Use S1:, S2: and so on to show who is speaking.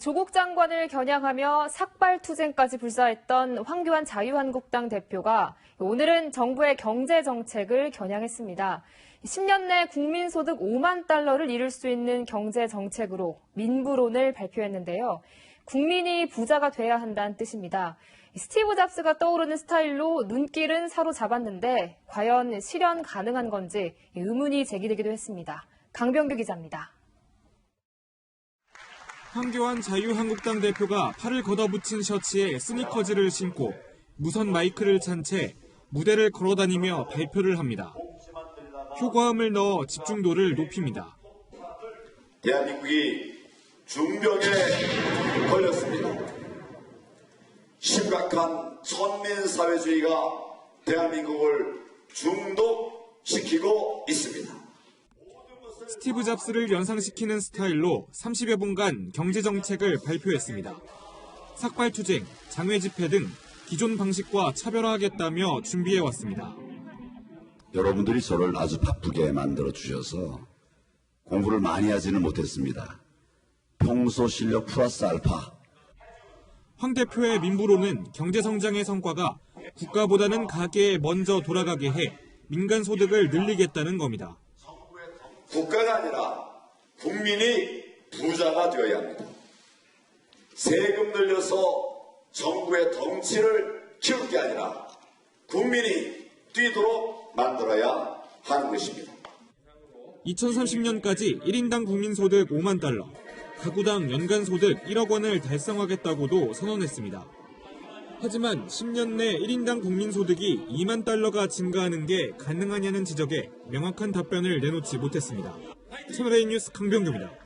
S1: 조국 장관을 겨냥하며 삭발 투쟁까지 불사했던 황교안 자유한국당 대표가 오늘은 정부의 경제 정책을 겨냥했습니다. 10년 내 국민소득 5만 달러를 이룰 수 있는 경제 정책으로 민부론을 발표했는데요. 국민이 부자가 돼야 한다는 뜻입니다. 스티브 잡스가 떠오르는 스타일로 눈길은 사로잡았는데 과연 실현 가능한 건지 의문이 제기되기도 했습니다. 강병규 기자입니다.
S2: 황교안 자유한국당 대표가 팔을 걷어붙인 셔츠에 스니커즈를 신고 무선 마이크를 찬 채 무대를 걸어다니며 발표를 합니다. 효과음을 넣어 집중도를 높입니다.
S3: 대한민국이 중병에 걸렸습니다. 심각한 천민사회주의가 대한민국을 중독시키고 있습니다.
S2: 스티브 잡스를 연상시키는 스타일로 30여 분간 경제정책을 발표했습니다. 삭발투쟁, 장외 집회 등 기존 방식과 차별화하겠다며 준비해왔습니다.
S4: 여러분들이 저를 아주 바쁘게 만들어 주셔서 공부를 많이 하지는 못했습니다. 평소 실력 플러스 알파.
S2: 황 대표의 민부로는 경제성장의 성과가 국가보다는 가계에 먼저 돌아가게 해 민간 소득을 늘리겠다는 겁니다.
S3: 아니라 국민이 부자가 되어야 합니다. 세금 늘려서 정부의 덩치를 키울 게 아니라 국민이 뛰도록 만들어야 하는 것입니다.
S2: 2030년까지 1인당 국민소득 5만 달러, 가구당 연간 소득 1억 원을 달성하겠다고도 선언했습니다. 하지만 10년 내 1인당 국민소득이 2만 달러가 증가하는 게 가능하냐는 지적에 명확한 답변을 내놓지 못했습니다. 채널A 뉴스 강병규입니다.